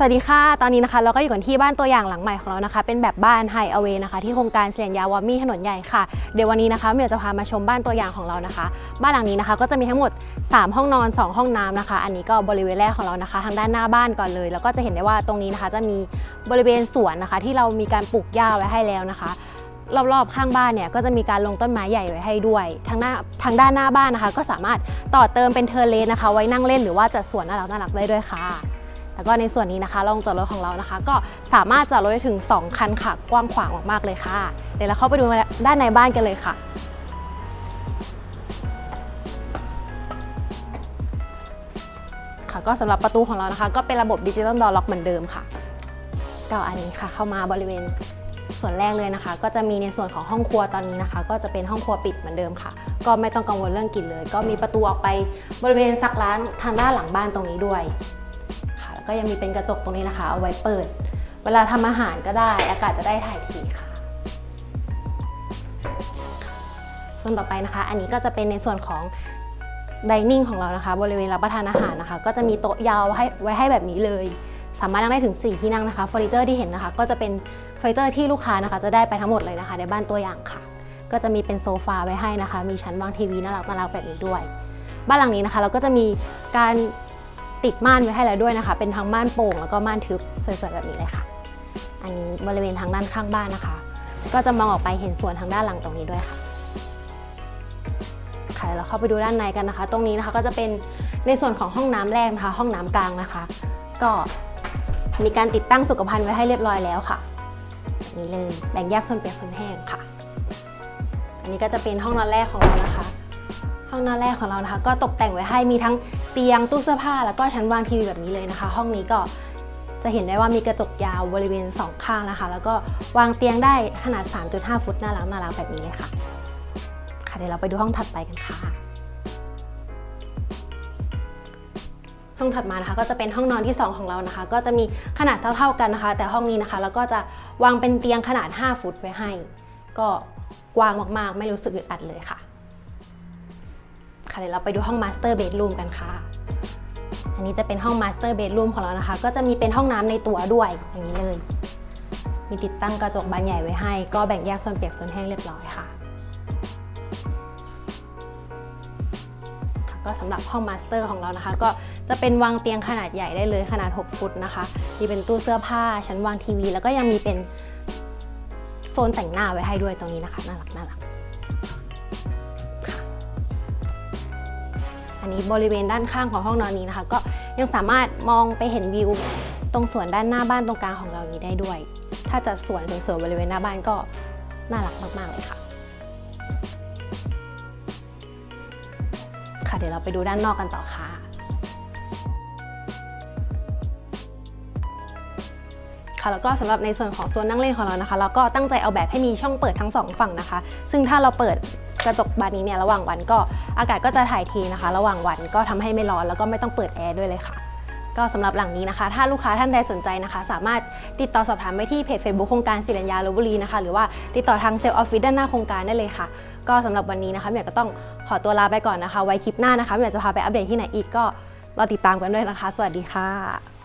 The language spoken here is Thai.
สวัสดีค่ะ ตอนนี้นะคะเราก็อยู่กันที่บ้านตัวอย่างหลังใหม่ของเรานะคะ เป็นแบบบ้านไฮเอาเวนะคะ ที่โครงการเสียงยาวามี่ถนนใหญ่ค่ะ เดี๋ยววันนี้นะคะเมียวจะพามาชมบ้านตัวอย่างของเรานะคะ บ้านหลังนี้นะคะ ก็จะมีทั้งหมด 3 ห้องนอน 2 ห้องน้ำนะคะ อันนี้ก็บริเวณแรกของเรานะคะ ทางด้านหน้าบ้านก่อนเลย แล้วก็จะเห็นได้ว่าตรงนี้นะคะ จะมีบริเวณสวนนะคะ ที่เรามีการปลูกหญ้าไว้ให้แล้วนะคะรอบๆข้างบ้านเนี่ยก็จะมีการลงต้นไม้ใหญ่ไว้ให้ด้วย ทางหน้าทางด้านหน้าบ้านนะคะ ก็สามารถต่อเติมเป็นเทอร์เลสนะคะ ไว้นั่งเล่นหรือว่าจัดสวนน่ารักน่ารักได้ด้วยค่ะ แล้วก็ในส่วนนี้นะคะโรงจอดรถของเรานะคะ ก็สามารถจอดรถได้ถึง 2 คันค่ะ กว้างขวางมากๆเลยค่ะ เดี๋ยวเราเข้าไปดูด้านในบ้านกันเลยค่ะค่ะก็สำหรับประตูของเรานะคะ ก็เป็นระบบดิจิตอลดอร์ล็อกเหมือนเดิมค่ะก็อันนี้ค่ะเข้ามาบริเวณส่วนแรกเลยนะคะ ก็จะมีในส่วนของห้องครัวตอนนี้นะคะ ก็จะเป็นห้องครัวปิดเหมือนเดิมค่ะ ก็ไม่ต้องกังวลเรื่องกลิ่นเลย ก็มีประตูออกไปบริเวณซักล้างทางด้านหลังบ้านตรงนี้ด้วย ก็ยังมีเป็นกระจกตรงนี้นะคะ เอาไว้เปิด เวลาทำอาหารก็ได้ อากาศจะได้ถ่ายทีค่ะ ส่วนต่อไปนะคะ อันนี้ก็จะเป็นในส่วนของดิเนิ่งของเรานะคะ บริเวณรับประทานอาหารนะคะ ก็จะมีโต๊ะยาวให้ไว้ให้แบบนี้เลย สามารถนั่งได้ถึง 4 ที่นั่งนะคะเฟอร์นิเจอร์ที่เห็นนะคะ ก็จะเป็นเฟอร์นิเจอร์ที่ลูกค้านะคะ จะได้ไปทั้งหมดเลยนะคะ ในบ้านตัวอย่างค่ะ ก็จะมีเป็นโซฟาไว้ให้นะคะ มีชั้นวางทีวีน่ารักน่ารักแบบนี้ด้วย บ้านหลังนี้นะคะ เราก็จะมีการ ติดม่านไว้ให้แล้วด้วยนะคะ เป็นทั้งม่านโป่งแล้วก็ม่านทึบสวยๆแบบนี้เลยค่ะ อันนี้บริเวณทางด้านข้างบ้านนะคะ ก็จะมองออกไปเห็นสวนทางด้านหลังตรงนี้ด้วยค่ะค่ะเดี๋ยวเราเข้าไปดูด้านในกันนะคะ ตรงนี้นะคะก็จะเป็นในส่วนของห้องน้ำแรกนะคะ ห้องน้ำกลางนะคะ ก็มีการติดตั้งสุขภัณฑ์ไว้ให้เรียบร้อยแล้วค่ะนี่เลยแบ่งแยกส่วนเปียกส่วนแห้งค่ะ อันนี้ก็จะเป็นห้องนอนแรกของเรานะคะ ห้องนอนแรกของเรานะคะ ก็ตกแต่งไว้ให้มีทั้ง เตียงตู้เสื้อผ้าแล้วก็ชั้นวางทีวีแบบนี้เลยนะคะ ห้องนี้ก็จะเห็นได้ว่ามีกระจกยาวบริเวณสองข้างนะคะ แล้วก็วางเตียงได้ขนาด 3.5 ฟุตน่ารักน่ารักแบบนี้เลยค่ะ ค่ะเดี๋ยวเราไปดูห้องถัดไปกันค่ะ ห้องถัดมานะคะ ก็จะเป็นห้องนอนที่ 2 ของเรานะคะ ก็จะมีขนาดเท่า ๆกันนะคะ แต่ห้องนี้นะคะแล้วก็จะวางเป็นเตียงขนาด 5 ฟุตไว้ให้ ก็กว้างมากๆ ไม่รู้สึกอึดอัดเลยค่ะ เดี๋ยวเราไปดูห้องมาสเตอร์เบดรูมกันค่ะ อันนี้จะเป็นห้องมาสเตอร์เบดรูมของเรานะคะ ก็จะมีเป็นห้องน้ำในตัวด้วยอย่างนี้เลย มีติดตั้งกระจกบานใหญ่ไว้ให้ ก็แบ่งแยกส่วนเปียกส่วนแห้งเรียบร้อยค่ะค่ะ ก็สำหรับห้องมาสเตอร์ของเรานะคะ ก็จะเป็นวางเตียงขนาดใหญ่ได้เลยขนาด 6 ฟุตนะคะ มีเป็นตู้เสื้อผ้าชั้นวางทีวี แล้วก็ยังมีเป็นโซนแต่งหน้าไว้ให้ด้วยตรงนี้นะคะน่ารักน่ารัก อันนี้บริเวณด้านข้างของห้องนอนนี้นะคะ ก็ยังสามารถมองไปเห็นวิวตรงสวนด้านหน้าบ้านตรงกลางของเรานี้ได้ด้วย ถ้าจะสวนสวยๆบริเวณหน้าบ้านก็น่ารักมากๆเลยค่ะ ค่ะเดี๋ยวเราไปดูด้านนอกกันต่อค่ะ แล้วก็สำหรับในส่วนของโซนนั่งเล่นของเรานะคะ เราก็ตั้งใจเอาแบบให้มีช่องเปิดทั้งสองฝั่งนะคะ ซึ่งถ้าเราเปิดกระจกบานนี้เนี่ยระหว่างวันก็อากาศก็จะถ่ายเทนะคะ ระหว่างวันก็ทำให้ไม่ร้อนแล้วก็ไม่ต้องเปิดแอร์ด้วยเลยค่ะก็สำหรับหลังนี้นะคะ ถ้าลูกค้าท่านใดสนใจนะคะ สามารถติดต่อสอบถามไปที่เพจ Facebook โครงการศิริญญาลพบุรีนะคะ หรือว่าติดต่อทางเซลล์ออฟฟิศด้านหน้าโครงการได้เลยค่ะ ก็สำหรับวันนี้นะคะเมียก็ต้องขอตัวลาไปก่อนนะคะ ไว้คลิปหน้านะคะเมียจะพาไปอัปเดตที่ไหนอีกก็รอติดตามกันด้วยนะคะ สวัสดีค่ะ